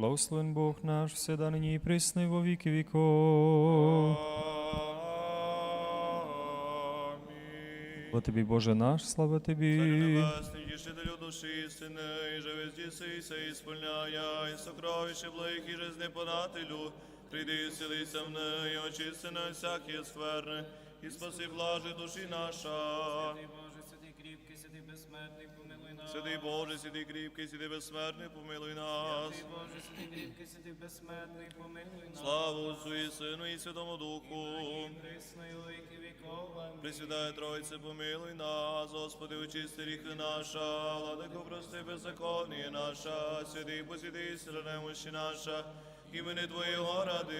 Благословен Бог наш, всегда нині і присно, во віки віков. Слава тобі, Боже наш, слава тобі. Небесний, тішителю душі істини, і сокровище благих і жизни понателю, прийди селися в неї, очисти на всякі скверни, і спаси блажи душі наша. Святий Боже, святий кріпкий, святий безсмертний, помилуй нас. Святий Боже, святий кріпкий, святий безсмертний, помилуй нас. Слава Отцу і Сину і Святому Духу. Пресвятая Тройце, помилуй нас, Господи, очисти ріхи наша, владико, прости беззаконніє наша, святий посвятий сила немощі наша, імени Твоєго ради.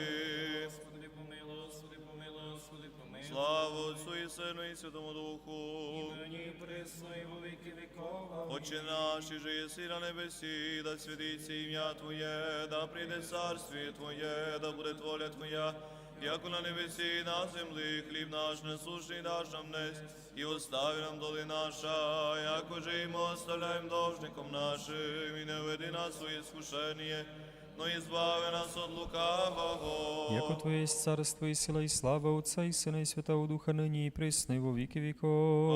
Господи, помилуй, Господи, помилуй. Слава Отцу і Сину і Святому Духу. Нині присною во віки віков. Амінь. Отче наш, і же єси на небесі, да святиться ім'я Твоє, да прийде царствіє Твоє, да буде воля Твоя, як на небесі і на землі, хліб наш насущний даш нам днес, і остави нам доли наша, як уже і ми оставляємо должником нашим, і не веди нас у іскушення, но і збави нас від лукавого. Яко Твоє есть царство і сила, і слава Отця і Сина, і Святого Духа, нині і присно, во віки віков.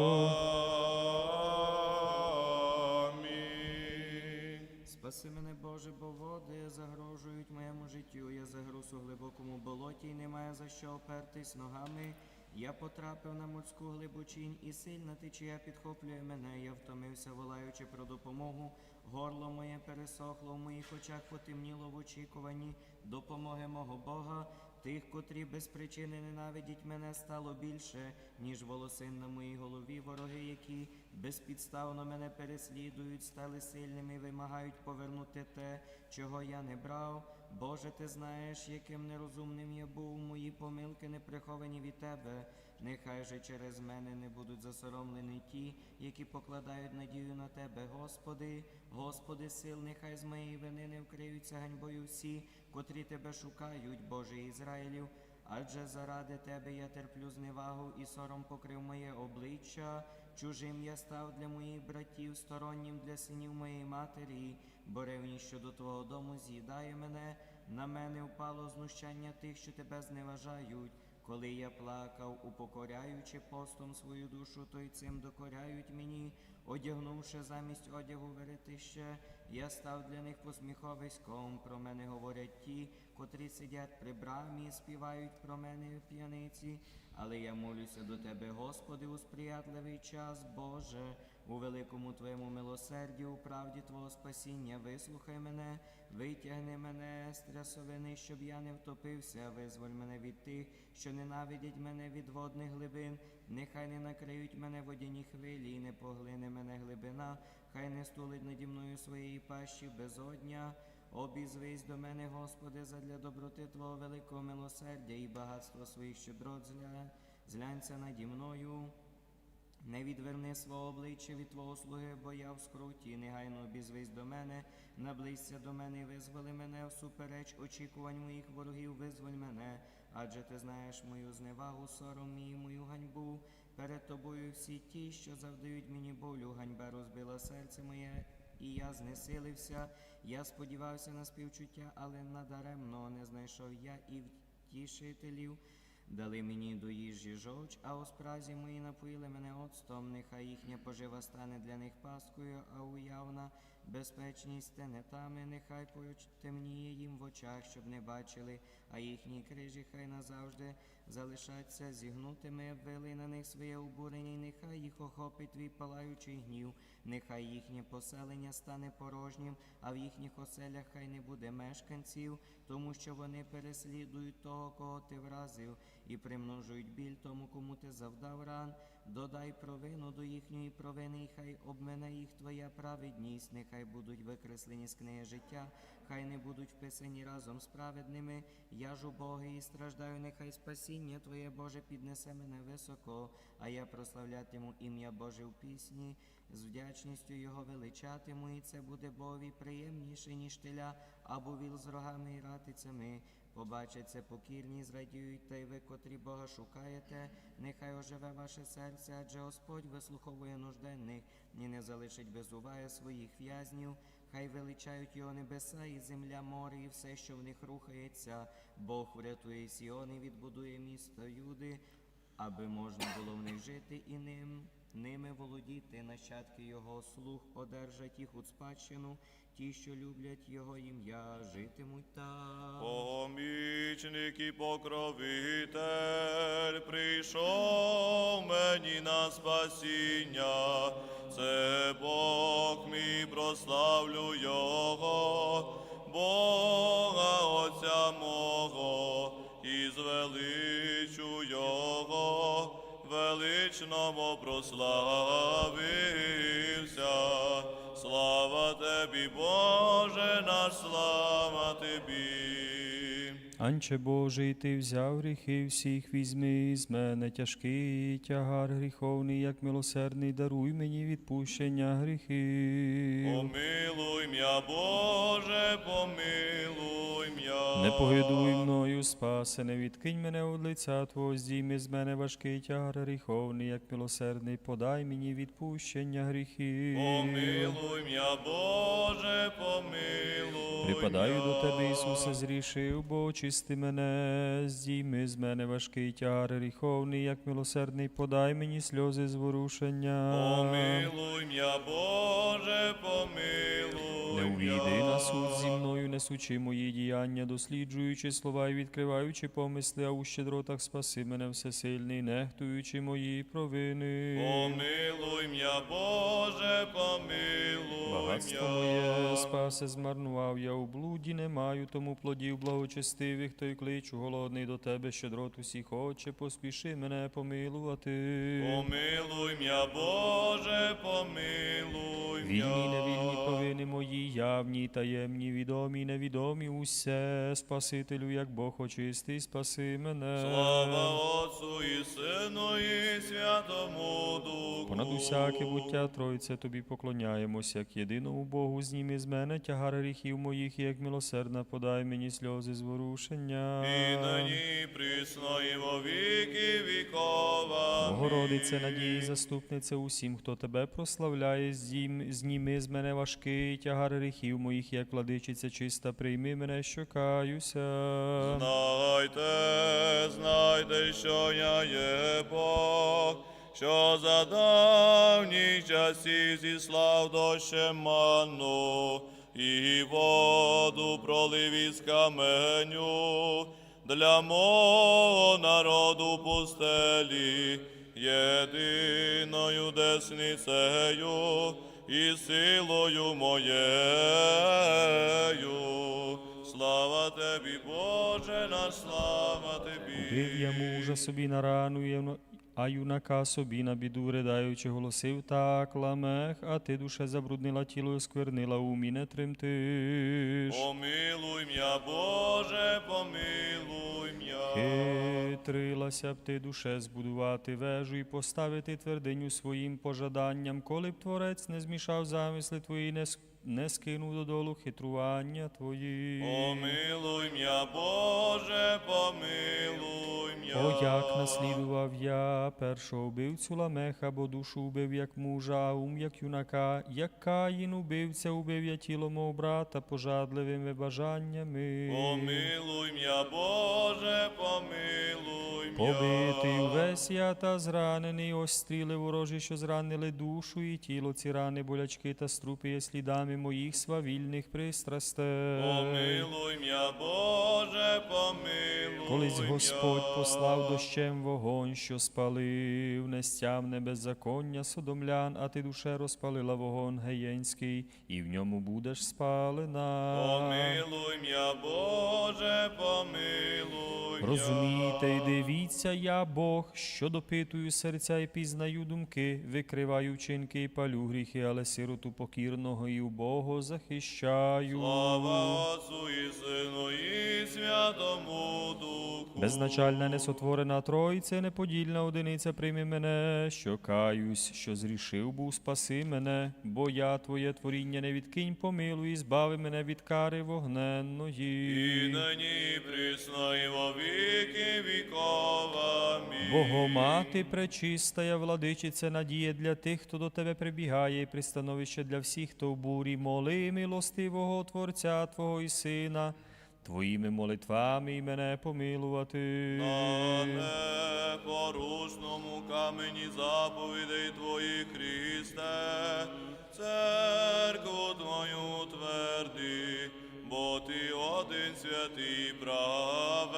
Амінь. Спаси мене, Боже, бо води загрожують моєму життю. Я загруз у глибокому болоті і немає за що опертись ногами. Я потрапив на морську глибочинь, і сильна течія підхоплює мене. Я втомився, волаючи про допомогу. Горло моє пересохло, в моїх очах потемніло в очікуванні допомоги мого Бога. Тих, котрі без причини ненавидять мене, стало більше, ніж волосин на моїй голові. Вороги, які безпідставно мене переслідують, стали сильними, вимагають повернути те, чого я не брав. Боже, ти знаєш, яким нерозумним я був, мої помилки не приховані від тебе. Нехай же через мене не будуть засоромлені ті, які покладають надію на тебе, Господи, Господи, сил, нехай з моєї вини не вкриються ганьбою всі, котрі тебе шукають, Боже Ізраїлів. Адже заради тебе я терплю зневагу і сором покрив моє обличчя. Чужим я став для моїх братів, стороннім для синів моєї матері, бо ревність щодо твого дому з'їдає мене. На мене впало знущання тих, що тебе зневажають. Коли я плакав, упокоряючи постом свою душу, то й цим докоряють мені, одягнувши замість одягу веретище, я став для них посміховиськом. Про мене говорять ті, котрі сидять при брамі, співають про мене в п'яниці. Але я молюся до тебе, Господи, у сприятливий час, Боже, у великому Твоєму милосерді, у правді Твого спасіння, вислухай мене, витягни мене з трясовини, щоб я не втопився, визволь мене від тих, що ненавидять мене від водних глибин, нехай не накриють мене водяні хвилі, і не поглине мене глибина, хай не стулить наді мною своєї пащі безодня. Обізвись до мене, Господи, задля доброти Твого великого милосердя і багатства своїх щедрот зля, злянься наді мною. Не відверни свого обличчя від Твого слуги, бо я в скруті, негайно обізвись до мене, наблизься до мене і визволи мене всупереч очікувань моїх ворогів, визволь мене, адже ти знаєш мою зневагу, сором мій, мою ганьбу. Перед тобою всі ті, що завдають мені болю, ганьба розбила серце моє, і я знесилився. Я сподівався на співчуття, але надаремно не знайшов я і втішителів. Дали мені до їжі жовч, а у спразі мої напоїли мене оцтом. Нехай їхня пожива стане для них паскою, а уявна безпечність тенетами. Нехай потемніє їм в очах, щоб не бачили, а їхні крижі хай назавжди залишаться зігнутими, вели на них своє обурення, і нехай їх охопить твій палаючий гнів, нехай їхнє поселення стане порожнім, а в їхніх оселях хай не буде мешканців, тому що вони переслідують того, кого ти вразив, і примножують біль тому, кому ти завдав ран. Додай провину до їхньої провини, і хай обмене їх твоя праведність, нехай будуть викреслені з книги життя, хай не будуть вписані разом з праведними. Я ж убогий і страждаю, нехай спасіння Твоє Боже піднесе мене високо, а я прославлятиму ім'я Боже в пісні, з вдячністю Його величатиму, і це буде Богові приємніше, ніж теля, або віл з рогами і ратицями. Побачать це покірні, зрадіють, та й ви, котрі Бога шукаєте, нехай оживе ваше серце, адже Господь вислуховує нужденних і не залишить без уваги своїх в'язнів. хай величають його небеса і земля, море, і все, що в них рухається. Бог врятує Сіон і відбудує місто Юди, аби можна було в них жити і ним. Ними володіти, нащадки його слух одержать їх у спадщину, ті, що люблять його ім'я, житимуть там. Помічник і покровитель прийшов мені на спасіння, це Бог мій, прославлю Його, Бога Отця мого, величному прославився. Слава Тебі, Боже наш, слава Тобі. Анче Божий, ти взяв гріхи всіх, візьми з мене тяжкий тягар гріховний, як милосердний, даруй мені відпущення гріхів. Помилуй м'я, Боже, помилуй м'я. Не погидуй мною, спасе, не відкинь мене від лиця Твого, здійми з мене важкий тягар гріховний, як милосердний, подай мені відпущення гріхів. Помилуй м'я, Боже, помилуй Припадаю до Тебе, Ісусе, зрішив, бо очисти мене, здійми з мене важкий тягар гріховний, як милосердний, подай мені сльози зворушення. Помилуй м'я, Боже, помилуй увійди на суд зі мною, несучи мої діяння, досліджуючи слова і відкриваючи помисли, а у щедротах спаси мене всесильний, нехтуючи мої провини. Помилуй м'я, Боже, помилуй Багатство моє спасе змарнував я у блуді, не маю тому плодів благочестивих, то й кличу голодний до тебе, щедрот усіх оче, поспіши мене помилувати. Помилуй м'я, Боже, помилуй м'я. Вільні, невільні провини мої, явні, таємні, відомі, невідомі, усе, Спасителю, як Бог очистий, спаси мене. Слава Отцу і Сину і Святому Духу. Понад усяке буття Тройце тобі поклоняємось, як єдиному Богу, зніми з мене тягар гріхів моїх, і як милосердна подай мені сльози зворушення. І нині присно і во віки вікова. Богородице, надії, заступниця усім, хто тебе прославляє, зніми з мене важкий тягар гріхів моїх, як владичиця чиста, прийми мене, що каюся. Знайте, знайте, що я є Бог, що за давніх часів зіслав дощем манну, і воду пролив із каменю для мого народу пустелі, єдиною десницею і силою моєю. Слава тобі, Боже наш, слава тобі. Убив я мужа собі на рану, а юнака собі на біду, ридаючи, голосив так, ламех, а ти душе забруднила тіло, і осквернила умі, не тремтиш. Помилуй м'я, Боже, помилуй м'я. Хитрилася б ти душе збудувати вежу і поставити твердиню своїм пожаданням, коли б творець не змішав замисли твої, не, не скинув додолу хитрування твої. Помилуй м'я, Боже, помилуй м'я. О, як наслідував я першого вбивцю Ламеха, бо душу убив як мужа, а ум як юнака, як Каїн убивця, убив я тіло мого брата пожадливими бажаннями. Помилуй м'я, Боже, помилуй м'я. Побитий увесь я та зранений, ось стріли ворожі, що зранили душу, і тіло ці рани, болячки та струпи є слідами моїх свавільних пристрастей. Помилуй м'я, Боже, помилуй Колись. Господь послав дощем вогонь, що спалив, нестямне беззаконня содомлян, а ти душе розпалила вогонь геєнський, і в ньому будеш спалена. Помилуй м'я, Боже, помилуй м'я. Розумійте й дивіться, я Бог, що допитую серця і пізнаю думки, викриваю вчинки і палю гріхи, але сироту покірного і убого захищаю. Слава Отцу і Сину і Святому Духу. Безначальна несотворена Тройця, неподільна одиниця, прийми мене, що каюсь, що зрішив був, спаси мене, бо я твоє творіння не відкинь, помилуй, і збави мене від кари І вогненної. нині присно і во віки вікова. Богомати пречистая, владичиця надія для тих, хто до тебе прибігає, і пристановище для всіх, хто в бурі, моли милостивого Творця Твого і Сина, Твоїми молитвами і мене помилувати. На непорушному камені заповідей Твоїх, Христе, церкву Твою тверди, бо Ти один святий праведний.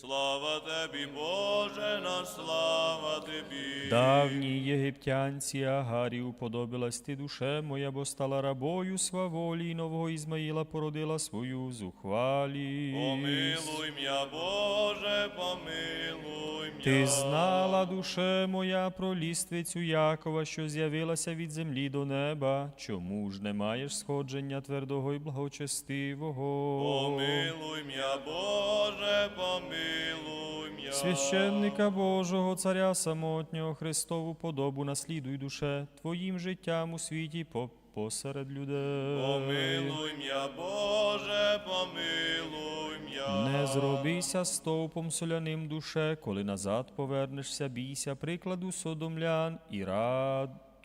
Слава Тебі, Боже наш, слава Тебі. Давні єгиптянці Агарі уподобилась ти душе моя, бо стала рабою сваволі, і нового Ізмаїла породила свою зухвалість. Помилуй м'я, Боже, помилуй м'я. Ти знала, душе моя, про ліствицю Якова, що з'явилася від землі до неба. Чому ж не маєш сходження твердого і благочестивого? Помилуй м'я, Боже, помилуй. Священника Божого, Царя самотнього, Христову подобу наслідуй душе, Твоїм життям у світі по- посеред людей. Помилуй м'я, Боже, помилуй м'я. Не зробися стовпом соляним душе, коли назад повернешся, бійся прикладу содомлян і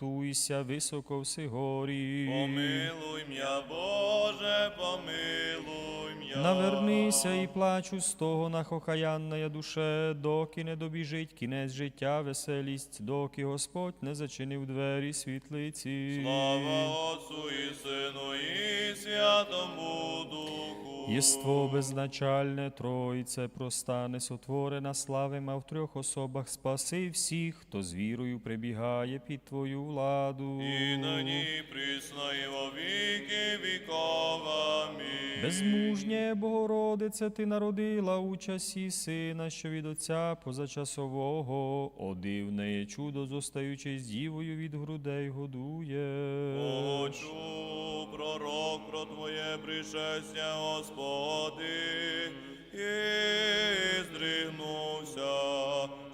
радуйся високо в Сигорі. Помилуй м'я, Боже, помилуй м'я. Навернися і плачу з того нахохаянная душе, доки не добіжить кінець життя, веселість, доки Господь не зачинив двері світлиці. Слава Отцу і Сину і Святому Духу. Єство безначальне Тройце простане сотворена славим, а в трьох особах спаси всіх, хто з вірою прибігає під Твою владу. І нині присно і во віки віков. Амінь. Безмужнє Богородице, ти народила у часі сина, що від Отця позачасового, о дивне є чудо, зостаючи з дівою від грудей годує. Почув пророк про Твоє пришестя, Господи, і здригнувся,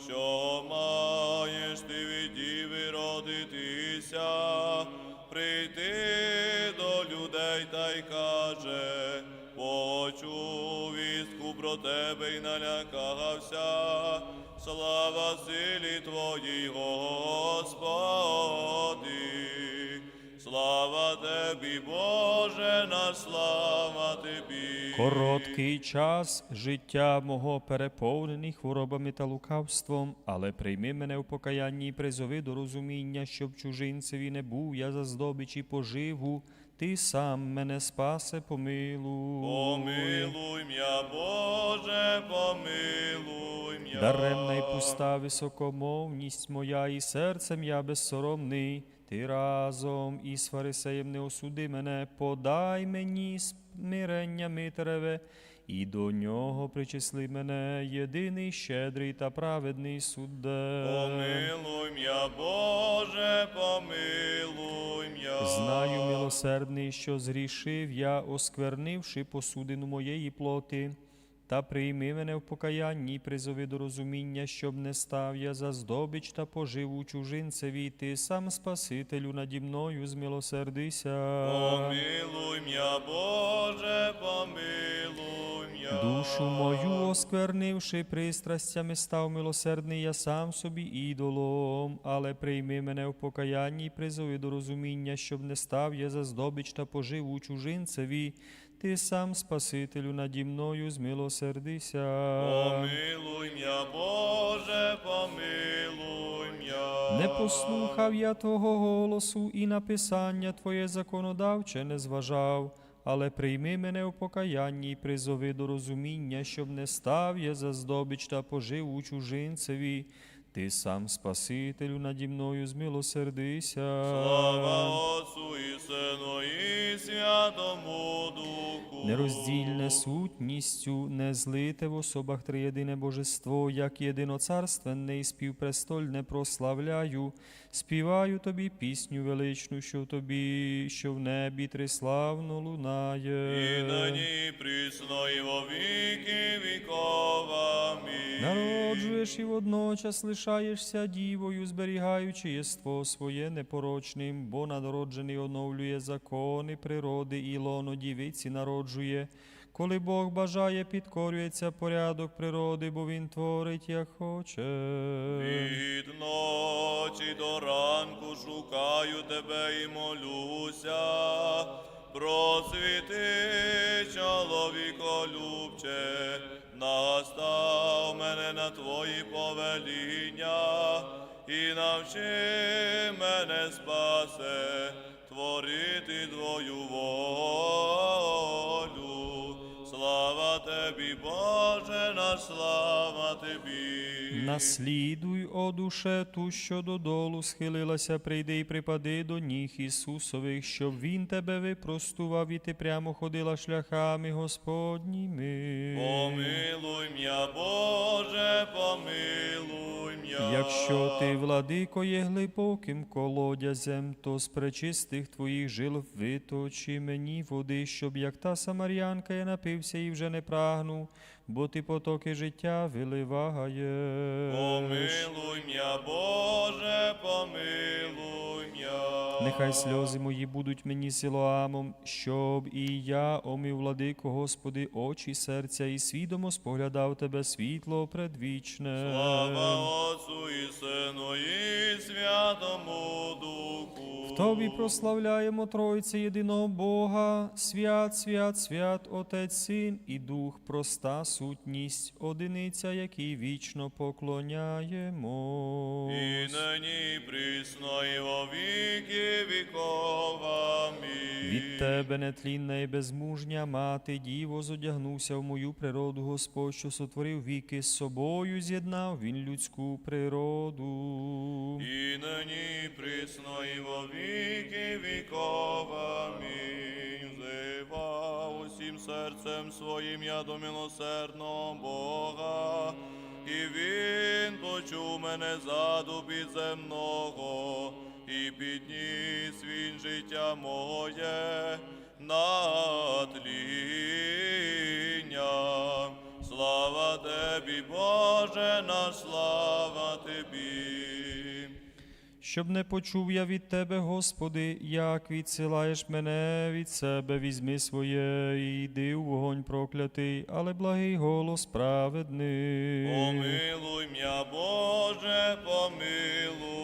що маєш ти від діви родитися, прийти до людей та й каже, почув вістку про тебе й налякався, слава силі Твоїй, Господи. Короткий час життя мого переповнений хворобами та лукавством, але прийми мене в покаянні і призови до розуміння, щоб чужинцеві не був я за здобич і поживу, ти сам мене спасе, помилуй. Помилуй м'я, Боже, помилуй м'я. Даремна й пуста високомовність моя, і серцем я безсоромний. Ти разом із фарисеєм не осуди мене, подай мені смирення митереве, і до нього причисли мене, єдиний щедрий та праведний судде. Помилуй м'я, Боже, помилуй м'я. Знаю, милосердний, що згрішив я, осквернивши посудину моєї плоти. Та прийми мене в покаянні і призови до розуміння, щоб не став я за здобич та поживу чужинцеві, ти сам Спасителю наді мною змилосердися. Помилуй м'я, Боже, помилуй м'я. Душу мою осквернивши пристрастями, став милосердний я сам собі ідолом, але прийми мене в покаянні і призови до розуміння, щоб не став я за здобич та поживу чужинцеві, ти сам Спасителю наді мною змилосердися. Помилуй м'я, Боже, помилуй м'я. Не послухав я того голосу і написання Твоє законодавче не зважав, але прийми мене в покаянні і призови до розуміння, щоб не став я за здобич та пожив у чужинцеві. Ти сам Спасителю наді мною змилосердися. Слава Нероздільне сутністю, не злите в особах триєдине божество, як єдиноцарственне і співпрестольне прославляю, співаю тобі пісню величну, що в тобі, що в небі триславно лунає. І нині присно і во віки віков. Амінь. Народжуєш і водночас лишаєшся дівою, зберігаючи єство своє непорочним, бо надроджений оновлює закони природи і лоно дівиці народжує. Коли Бог бажає, підкорюється порядок природи, бо Він творить, як хоче. Від ночі до ранку шукаю тебе і молюся. Просвіти, чоловіколюбче, настав мене на твої повеління і навчи мене спасе, слава тобі. Наслідуй, о душе, ту, що додолу схилилася, прийди і припади до ніг Ісусових, щоб Він тебе випростував і ти прямо ходила шляхами Господніми. Помилуй м'я, Боже, помилуй м'я. Якщо ти, владико, є глибоким колодязем, то з пречистих твоїх жил виточи мені води, щоб як та самарянка я напився і вже не прагну, бо ти потоки життя виливаєш. Помилуй м'я, Боже, помилуй м'я. Нехай сльози мої будуть мені силоамом, щоб і я, омив владико, Господи, очі серця, і свідомо споглядав тебе світло предвічне. Слава Отцу і Сину і Святому Духу. Тобі прославляємо Тройце єдиного Бога, свят, свят, свят, Отець, Син і Дух, проста сутність, одиниця, якій вічно поклоняємо. І нині присно, і во віки віков. Амінь. Від тебе нетлінна і безмужня мати, діво, зодягнувся в мою природу, Господь, що сотворив віки з собою, з'єднав він людську природу. І нині присно, і во віки віков. віковами, зива усім серцем своїм я до милосердного Бога. І він почув мене заду підземного, і підніс він життя моє на тління. Щоб не почув я від тебе, Господи, як відсилаєш мене від себе, візьми своє, і йди в вогонь проклятий, але благий голос праведний. Помилуй м'я, Боже, помилуй.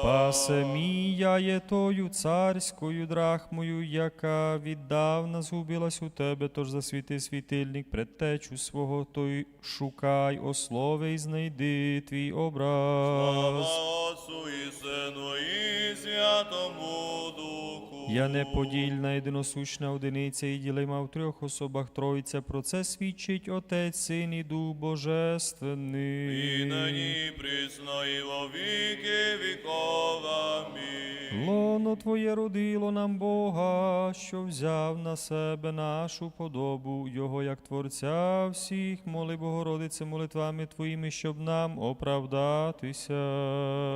Спасе мій, я є тою царською драхмою, яка віддавна згубилась у тебе, тож засвіти світильник предтечу свого, той шукай ослови і знайди твій Слава образ. Отцу і Сину і Святому Духу. Я неподільна єдиносущна одиниця і ділима в трьох особах Тройця. Про це свідчить Отець, Син і Дух Божественний. І нині присно, і во віки віков. Лоно Твоє родило нам Бога, що взяв на себе нашу подобу, Його як Творця всіх, моли Богородице молитвами Твоїми, щоб нам оправдатися.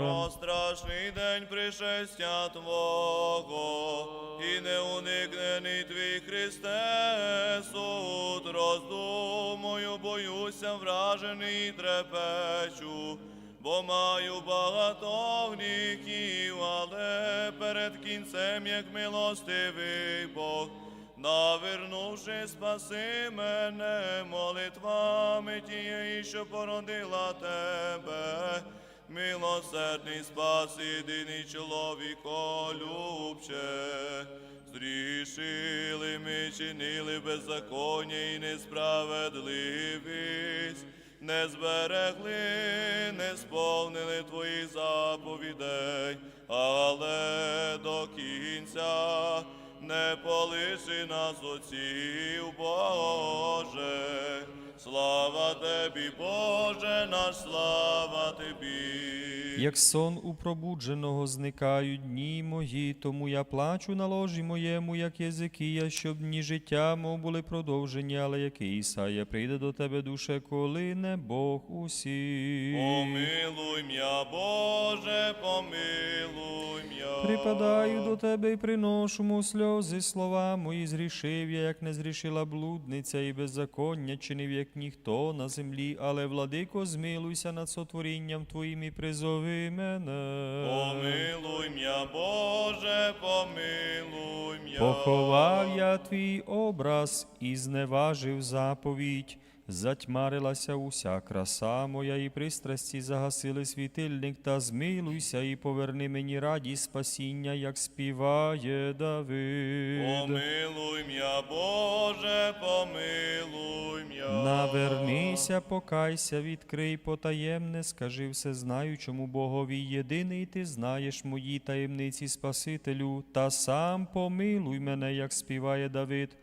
Про страшний день пришестя Твого, і не уникнений Твій Христе, суд роздумою, боюся вражений і трепечу, бо маю багато гріхів, але перед кінцем, як милостивий Бог, навернувши, спаси мене молитвами тієї, що породила тебе. Милосердний спас єдиний чоловіколюбче, зрішили ми, чинили беззаконня і несправедливість, не зберегли, не сповнили твоїх заповідей, але до кінця не полиши нас отців, Боже. Слава Тебі, Боже, наш слава Тобі. Як сон у пробудженого зникають дні мої, тому я плачу на ложі моєму, як Єзикія, щоб дні життя мов були продовжені, але як Ісая прийде до тебе душе, коли не Бог усі. Помилуй м'я, Боже, помилуй м'я. Припадаю до тебе і приношу му сльози, слова мої зрішив я, як не зрішила блудниця, і беззаконня чинив, як ніхто на землі, але владико, змилуйся над сотворінням Твоїм і призови мене. Помилуй м'я, Боже, помилуй м'я. Поховав я твій образ і зневажив заповідь. Затьмарилася уся краса моя, і пристрасті загасили світильник, та змилуйся і поверни мені радість спасіння, як співає Давид. Помилуй м'я, Боже, помилуй м'я. Навернися, покайся, відкрий потаємне, скажи все знаючому Богові єдиний, ти знаєш мої таємниці Спасителю, та сам помилуй мене, як співає Давид,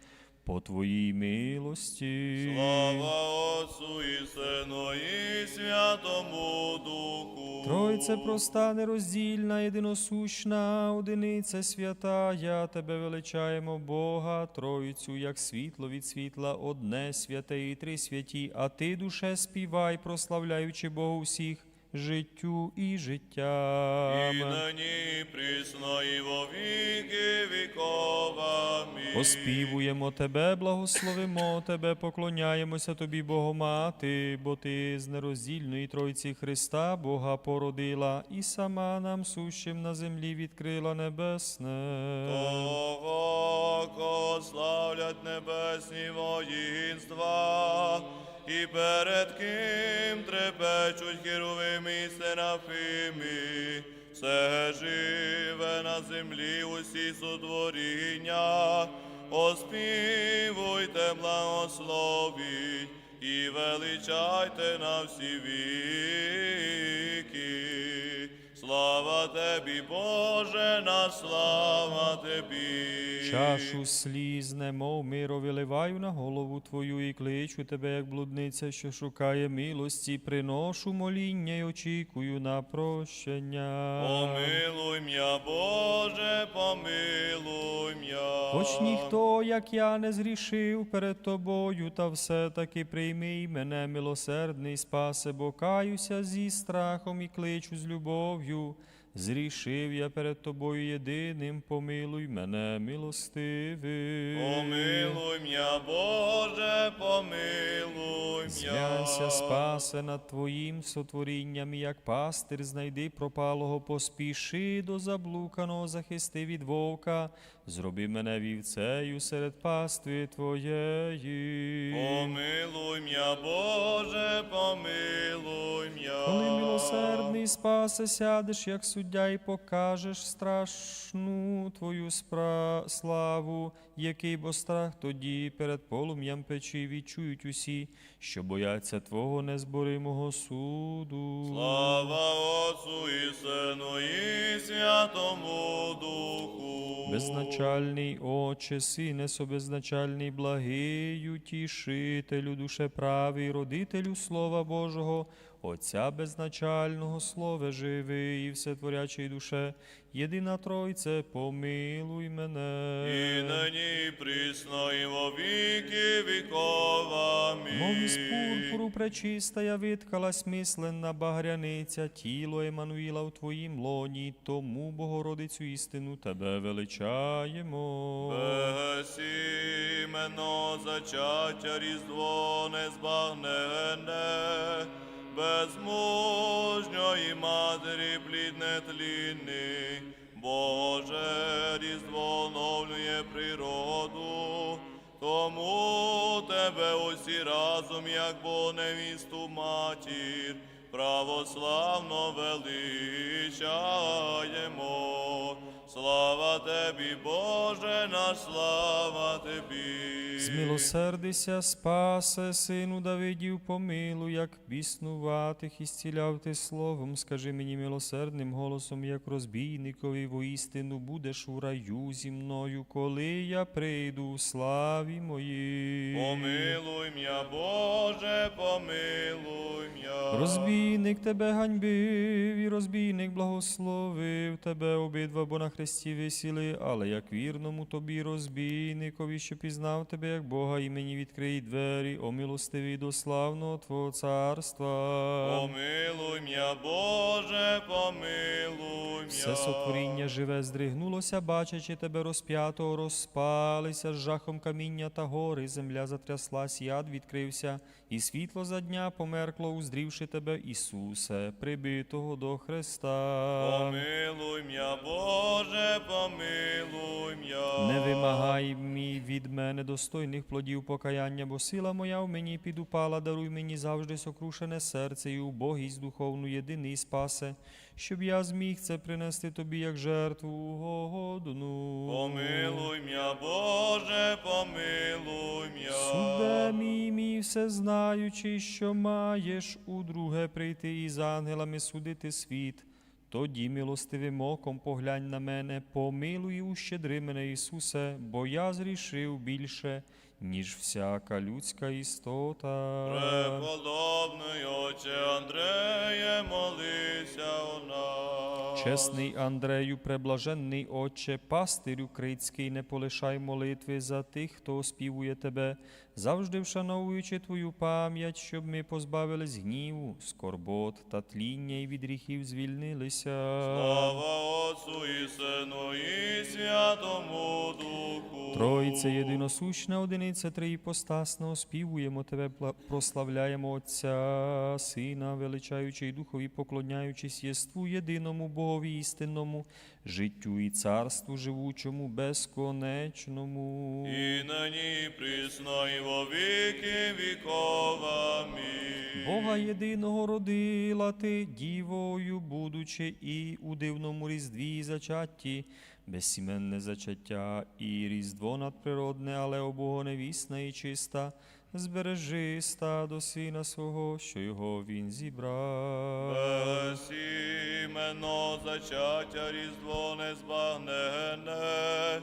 по твоїй милості. Слава Отцу і Сину і Святому Духу. Тройце проста, нероздільна, єдиносущна, одиниця свята, я тебе величаємо, Бога, Тройцю, як світло від світла, одне святе і три святі, а ти, душе, співай, прославляючи Бога всіх, життю і життя. І нині присно і во віки віков. Оспівуємо тебе, благословимо тебе, поклоняємося тобі, Богомати, бо ти з нероздільної Тройці Христа Бога породила, і сама нам сущим на землі відкрила небесне. Того, кого славлять небесні воїнства, і перед ким трепечуть херовими і серафими, все живе на землі усі сотворіння, оспівуйте, благословіть і величайте на всі віки. Слава Тебі, Боже, на слава Тебі. Чашу сліз, немов миро виливаю на голову твою і кличу тебе, як блудниця, що шукає милості, приношу моління й очікую на прощення. Помилуй м'я, Боже, помилуй м'я. Хоч ніхто, як я, не зрішив перед тобою, та все-таки прийми мене, милосердний спасе, бо каюся зі страхом і кличу з любов'ю. Зрішив я перед тобою єдиним, помилуй мене, милостивий. Помилуй м'я, Боже, помилуй м'я. Зняйся, спасе над твоїм сотворінням, як пастир знайди пропалого, поспіши до заблуканого, захисти від вовка, зроби мене вівцею серед пастви твоєї. Помилуй м'я, Боже, помилуй м'я. Коли милосердний спасе, сядеш, як суддя, і покажеш страшну твою спра... славу, який бо страх тоді перед полум'ям печі відчують усі, що бояться Твого незборимого суду. Слава Отцу і Сину і Святому Духу. Безначальний Отче, Сине, собезначальний, благий, утішителю, душе правий, родителю Слова Божого, Отця безначального, Слове живий і всетворячий душе, єдина Тройце, помилуй мене. І нині присно і во віки віков. Мов із пурпуру пречистая виткалась мисленна багряниця, тіло Еммануїла в твоїм лоні, тому Богородицю істину тебе величаємо. Безіменно зачаття різдво незбагнене, безмужньої матері плідне тлінний, Боже, різдво оновлює природу, тому тебе усі разом, як бо невісту матір, православно величаємо. Слава Тебі, Боже наш, слава Тебі. Змилосердися, спасе, сину Давидів, помилуй, як біснуватих і зціляв ти словом. Скажи мені милосердним голосом, як розбійникові воістину будеш у раю зі мною, коли я прийду у славі моїй. Помилуй м'я, Боже, помилуй м'я. Розбійник тебе ганьбив, і розбійник благословив тебе обидва, бо на хресті висіли, але як вірному тобі розбійникові, що пізнав тебе, як Бога, і мені відкрий двері, о милостивий до славного Твого царства. Помилуй м'я, Боже, помилуй м'я. Все сотворіння живе здригнулося, бачачи тебе розп'ятого, розпалися з жахом каміння та гори, земля затряслась, яд відкрився, і світло за дня померкло, уздрівши тебе, Ісусе, прибитого до Христа. Помилуй м'я, Боже, помилуй м'я. Не вимагай мій від мене достойних плодів покаяння, бо сила моя в мені підупала, даруй мені завжди сокрушене серце і убогість духовну єдиний спасе, щоб я зміг це принести тобі як жертву годну. Помилуй м'я, Боже, помилуй м'я. Суде мій, мій всезнаючий, що маєш у друге прийти із ангелами судити світ. Тоді милостивим оком поглянь на мене, помилуй і ущедри мене, Ісусе, бо я зрішив більше, ніж всяка людська істота. Преподобний отче Андреє, молися у нас. Чесний Андрею, преблаженний Отче, пастирю крицький, не полишай молитви за тих, хто оспівує тебе, завжди вшановуючи Твою пам'ять, щоб ми позбавились гніву, скорбот та тління і від гріхів звільнилися. Слава Отцу і Сину і Святому Духу. Тройце єдиносущна одиниця триїпостасна, оспівуємо Тебе, прославляємо Отця, Сина, величаючи й Духові, поклоняючись єству єдиному Богові істинному, життю і царству живучому, безконечному. І нині і присно, і во віки віков. Амінь. Бога єдиного родила ти, дівою, будучи, і у дивному різдві зачатті, безсіменне зачаття і різдво надприродне, але обогоневісна і чиста, збережи стадо сина свого, що його він зібрав. Безіменно зачаття різдво незбагнене,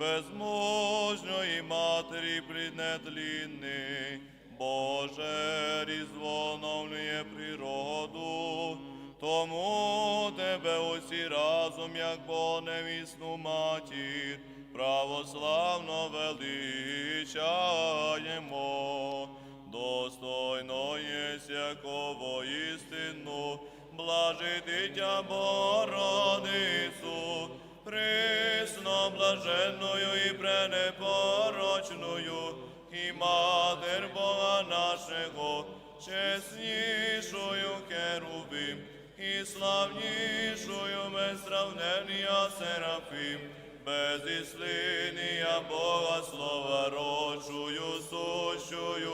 безможної матері пліднетлінний. Боже, різдво оновлює природу, тому тебе усі разом, як Бо невісну матір, православно величаємо. Достойно єсть якого істину, блажитиття Богородицю, присно блаженною і пренепорочною, і Матер Бога нашого, чеснішою керувим, і славнішою без сравнення Серафим, без іслинія Бога слова рочую, сущую,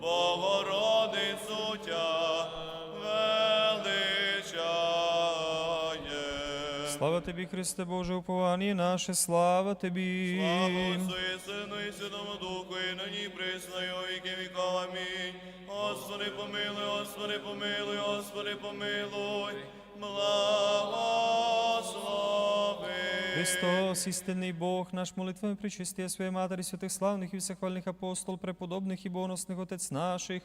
Богородицю тя величає. Слава тобі, Христе Боже, уповання наше, слава тобі. Слава Отцу і Сину і Святому Духу, і нині присною віки віков. Амінь. Господи, помилуй, Господи, помилуй, Господи, помилуй, благослови. Христос, істинний Бог, наш молитвами причистия своєї Матері, святих славних і всехвальних апостол, преподобних і боносних отець наших,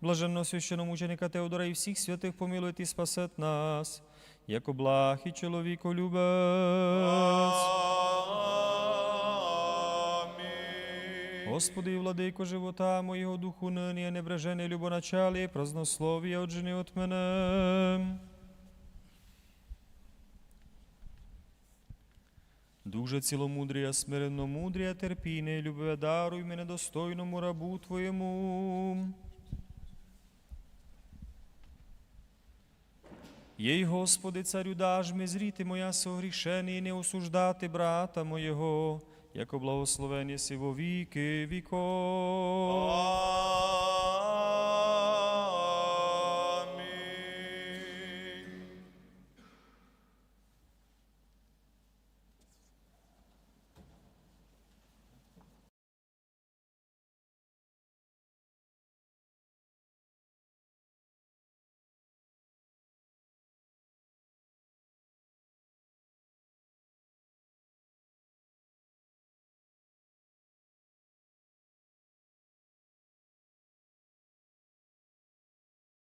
блаженно священомученика Теодора і всіх святих помилує і спасет нас, як благ і чоловіколюбець. Господи владико живота моєго духу нині, небрежене любоначалі, празднословія отжени от мене. Дуже ціломудрія, смиренно мудрія, терпіне, любове даруй мене достойному рабу Твоєму. Єй, Господи, царю даж ми зріти моя согрішений, і не осуждати брата моєго, яко благословен єси во віки.